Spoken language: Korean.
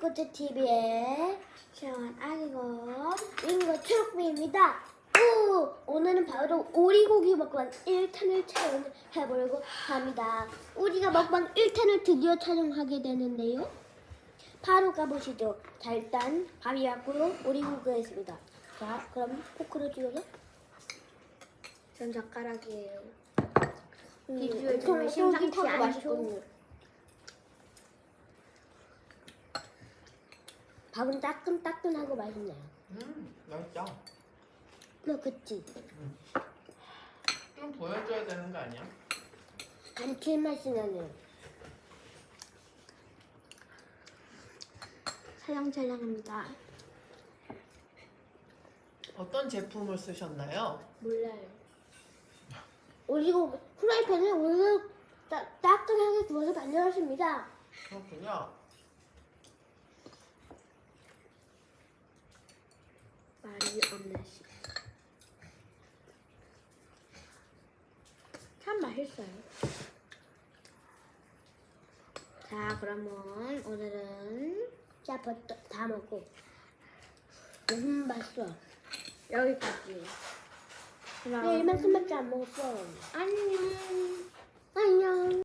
호미코트 TV의 시원 아기고 인거 초록비입니다. 우! 오늘은 바로 오리고기 먹방 1탄을 촬영해보려고 합니다. 우리가 먹방 1탄을 드디어 촬영하게 되는데요. 바로 가보시죠. 자 일단 밥이 왔고요. 오리고기가 있습니다. 자 그럼 포크를 쥐어서 전 젓가락이에요. 비주얼 정말 심상치 않죠? 맛있거든요. 밥은 따끈따끈하고 맛있네요. 음, 맛있다. 너 그치? 좀 보여줘야 되는 거 아니야? 감칠맛이 나네요. 촬영촬영합니다. 어떤 제품을 쓰셨나요? 몰라요. 오리고 프라이팬을 오늘 따, 따끈하게 구워서 만들었습니다. 그렇군요. 말이 없네 씨. 참 맛있어요. 자, 그러면 오늘은 짜버터 다 먹고 음 맛있어. 여기까지. 그럼 네, 이만큼밖에 안 먹었어. 안녕.